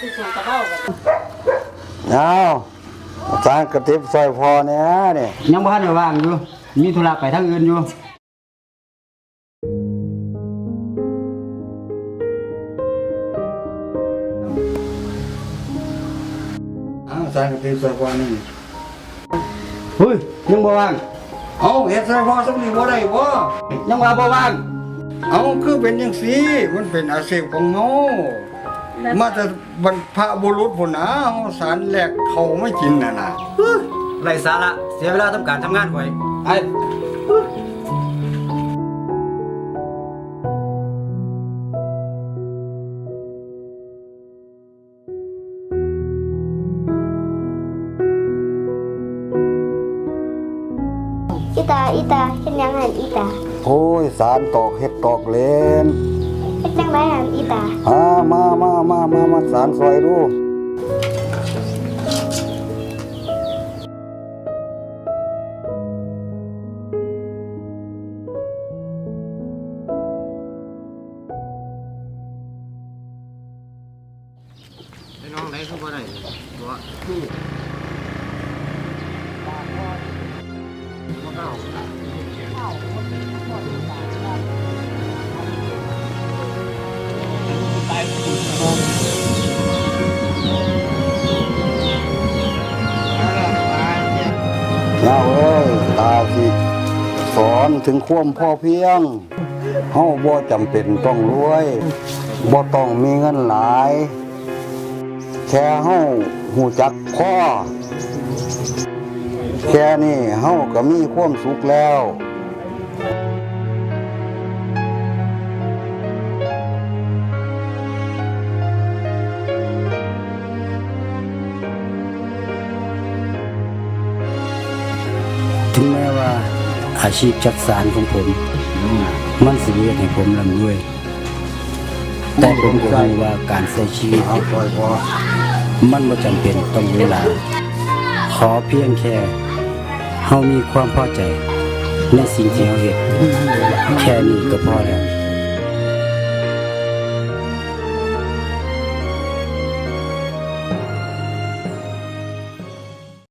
คือส่วนกระเบ้ากันเอาสารกระติบซอยพอเนี่ยนี่ยังบ่ทันได้ว่างอยู่ มีธุระไปทางอื่นอยู่เอาสารกระติบซอยพอนี่เฮ้ยยังบ่ว่าง เอาเฮ็ดซอยพอสักนี่บ่ได้บ่ยังว่าบ่ว่าง เอาคือเป็นจังซี่มันเป็นอาชีพของเฮา มาแต่บรรพบุรุษพุ่นนะเฮาสารแหลกเขาไม่กินน่ะนะไรสาระเสียเวลาทำการทำงานไว้ไอ้อีตาอีตาเฮ็ดหยังหันอีตาโอ้ยสารตอกเฮ็ดตอกเลนเฮ็ดจังไดหันอีตาอ่า มามามามาสารซอยดูน้องไหนคือบ่ได้บ่ย สอนถึงความพ่อเพียงเฮาบ่จำเป็นต้องรวยบ่ต้องมีเงินหลาย แค่เฮาหูจักพ่อแค่นี้เฮาก็มีความสุขแล้วถึงแม้ว่า อาชีพจักสารของผม มันสิเฮ็ดให้ผมร่ำรวย แต่ผมก็รู้ว่าการใช้ชีวิตเอาซอยพอมันบ่จำเป็นต้องเวลาขอเพียงแค่เฮามีความพอใจ ในสิ่งที่เฮาเฮ็ดแค่นี้ก็พอแล้ว